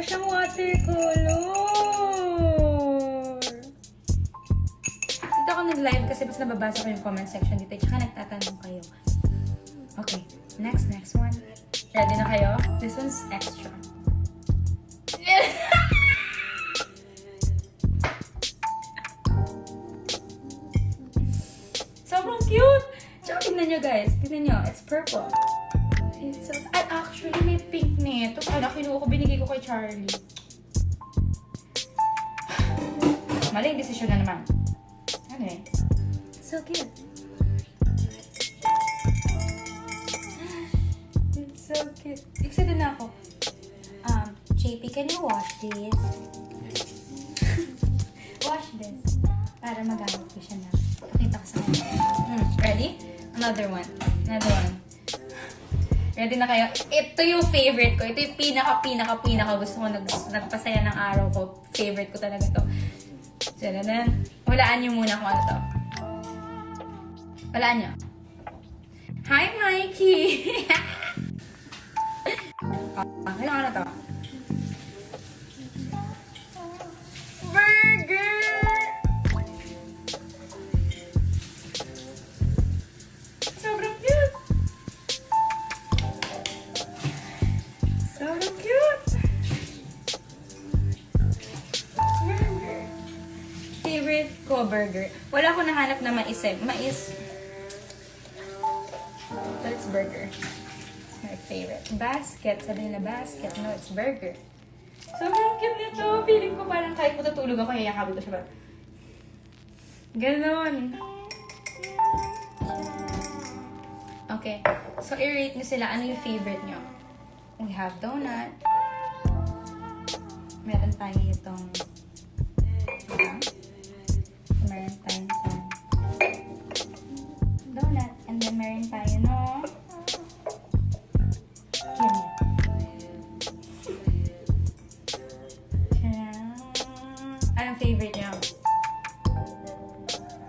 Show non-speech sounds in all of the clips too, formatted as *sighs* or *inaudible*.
Or siyang watercolor. Dito ako nag-live kasi mas nababasa ko yung comment section dito. Tsaka nagtatanong kayo. Okay, next, next one. Ready na kayo? This one's extra. *laughs* Sobrang cute! Tsaka tignan nyo guys. Tignan nyo. It's purple. Actually, may pink nito. Kala kinuha ko, binigay ko kay Charlie. *sighs* Mali desisyon na naman. Ano eh? So cute. It's so cute. Excited na ako. Um, JP, can you wash this? *laughs* wash this. Para magamit ko siya na. Pakita ko sa kanya. Hmm, ready? Another one. Another one. Ready na kayo? Ito yung favorite ko. Ito yung pinaka, pinaka, pinaka gusto ko nag, nagpasaya ng araw ko. Favorite ko talaga to. Tadadaan. Walaan niyo muna kung ano to. Walaan niyo. Hi, Mikey! *laughs* ah, kailangan na to. Ko burger. Wala ko nahanap na mais. Mais. That's burger. It's my favorite. Basket. Sabi nila basket. No, it's burger. Sobrang cute nito. Feeling ko parang kahit matutulog ako, yayakabin ko siya ba? Ganon. Okay. So, i-rate nyo sila. Ano yung favorite nyo? We have donut. Meron tayo itong... Ano? Meron tayong itong... Donut. And then meron tayo no... Tcharam! Anong favorite nyo?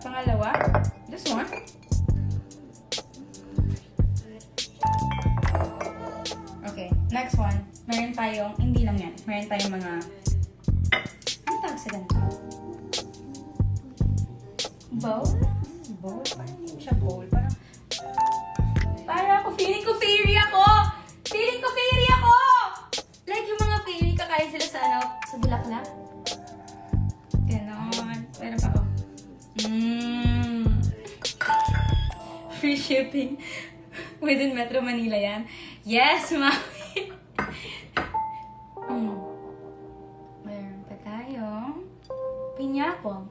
Pangalawa? This one? Okay, next one. Meron tayong, hindi lang yan. Meron tayong mga, sa bulaklak. Ganon. Meron pa ako. Mmm. Free shipping. Within Metro Manila yan. Yes, mami. *laughs* mm. Meron pa tayo. Pineapple.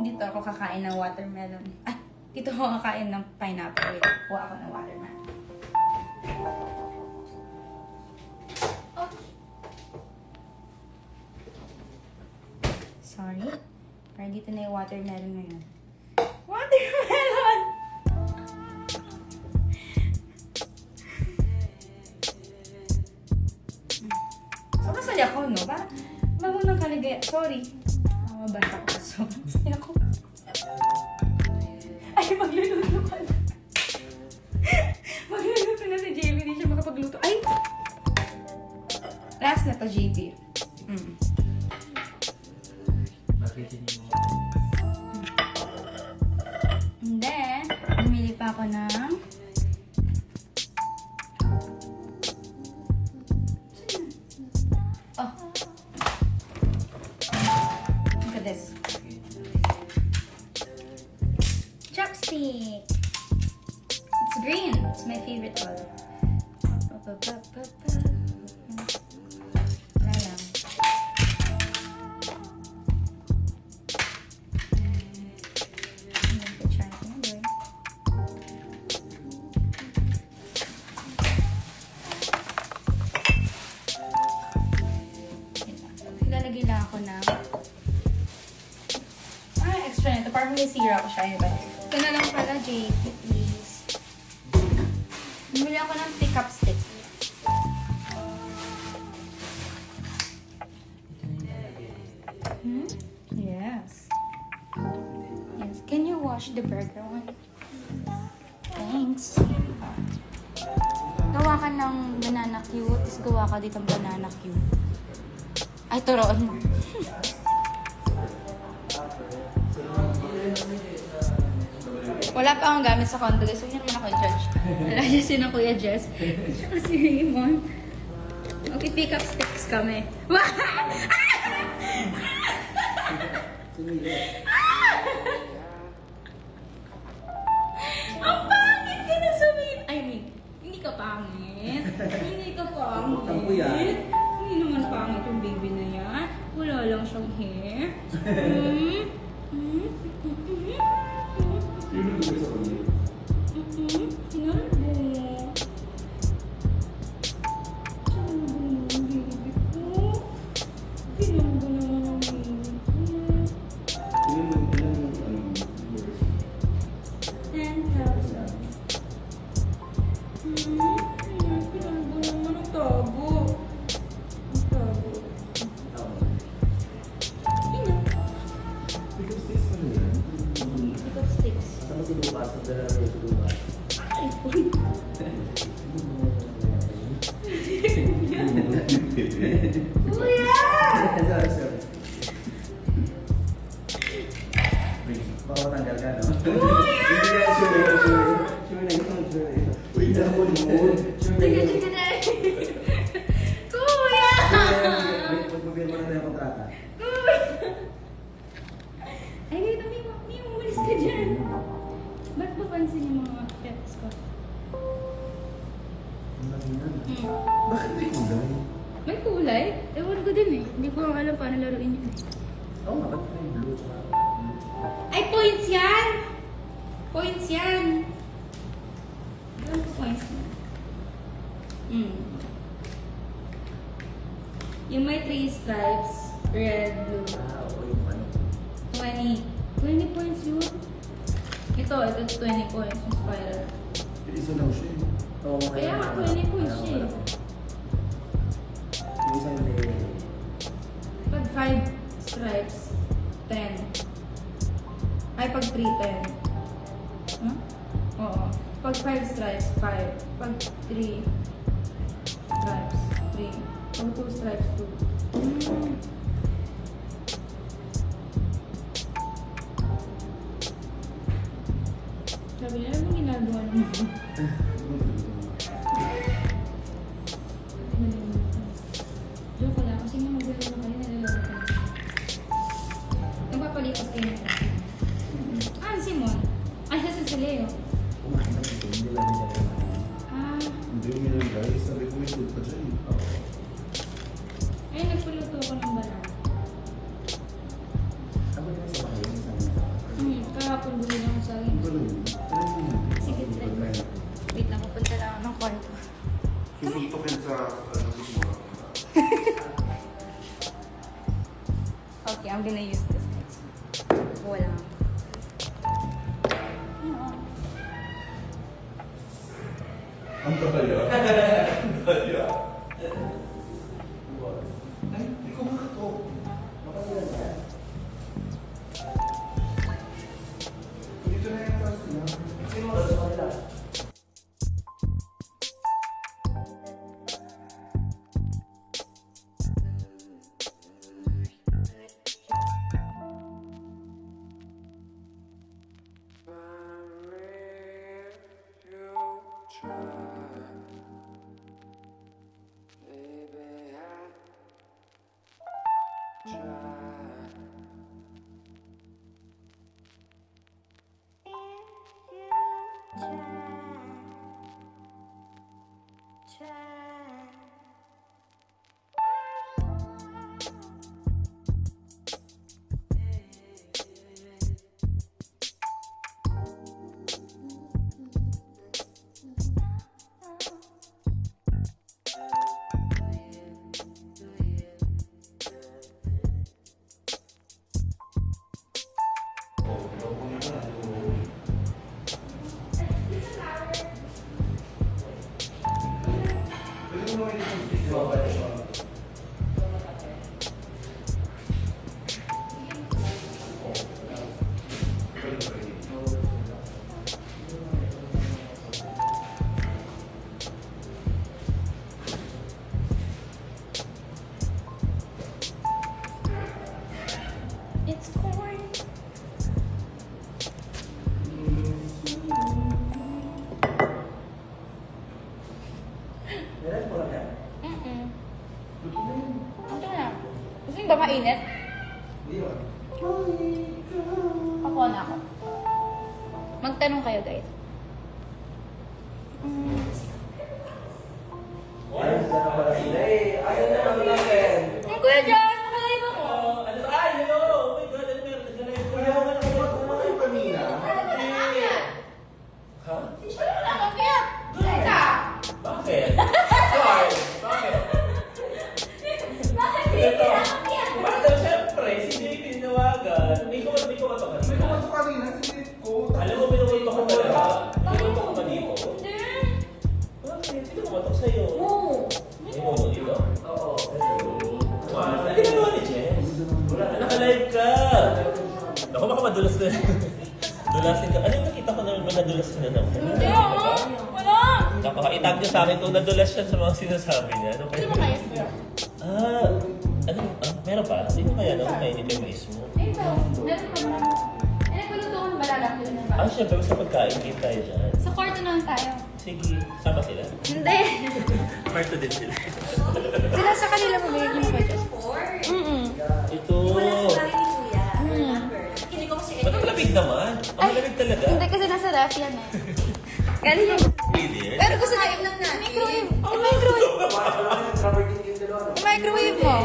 Dito ako kakain ng watermelon. Ah, dito ako kakain ng pineapple. Wait, kuha ako ng watermelon. Pero dito na yung watermelon ngayon. Watermelon! So, masaya ko, no? Parang, bago ng kaligaya. Sorry. Ah, mabasa ko. So, masaya ko. Ay, magluluto ka na. magluluto na si JB. Hindi siya makapagluto. Ay! Last na to, JB. Mm. Bakit bumili manager ako siya, yun ba? Ito na lang pala, JP, please. Bumili ako ng pick-up stick. Hmm? Yes. Yes. Can you wash the burger one? Thanks. Gawa ka ng banana cue, tapos gawa ka dito ng banana cue. Ay, turoon mo. Wala pa akong gamit sa condo, guys. Huwag niyo naman ako judge. *laughs* Alayasin na Kuya Jess. Tsaka si Raymond. Okay, pick up sticks kami. *laughs* Ang pangit ka na sabihin. I mean, hindi ka pangit. Hindi ka pangit. Uy, naman mo. Na Sige, sige na. Kuya! Magpapil mo na tayo kontrata. Kuya! Ay, dito, may, may umalis ka dyan. Ba't ba pansin yung mga pets ko? Hmm. Bakit may kulay? May kulay? Ewan ko din eh. Hindi ko alam paano laruin yun. eh. Oo nga, ba't may blue? Ay, points yan! Points yan! Alam ko points yan. Hmm. Yung may three stripes, red, blue. Ah, ano. 20. 20 points yun. Ito, ito 20 points yung spiral. Isa lang siya eh. Oo, Kaya nga, wala. 20 points siya eh. Yung isang layer. Pag 5 stripes, 10. Ay, pag 3, 10. Pag 5 stripes, 5. Pag 3 stripes, 3. Pag 2 stripes, 2. Mm. Sabi nila, ano ginagawa niyo? *laughs* guys. Sabi ko may food pa dyan eh. Oo. ay, nagpuluto ko ng balat. Ako na sa bahay, nasa Hmm, kahapon bumili ako sa akin. Ano? Sige, try. Wait lang, pupunta lang ako ng kwarto. Sa ano gusto mo. *laughs* Okay, I'm gonna use this next. Wala. Ang *laughs* tabaya. Pakuha na ako. Magtanong kayo, guys. Ayun, madulas na. Dulasin ka. Ano yung nakita ko naman nadulas na naman? Hindi ah. Wala. Napaka-itag niya sa akin kung nadulas siya sa mga sinasabi niya. Ano Hindi kaya? mo kaya. Ah, ano? Ah, meron pa? Sino kaya no? Kaya hindi kayo mismo? Ito. Meron pa ba? Eh, naguluto ko ng balalak din na Ah, syempre, basta pagkain, game tayo dyan. Sa kwarto naman tayo. Sige, sama sila. Hindi. Kwarto din sila. Sila sa kanila mabigay ng talaga? Hindi kasi nasa ref yan eh. *laughs* Ganun. Really? Pero gusto na lang natin. Microwave. Oh, microwave. Microwave mo.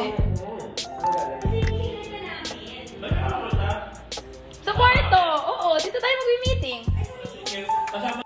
Sa kwarto. Oo, dito tayo mag-meeting. Kasama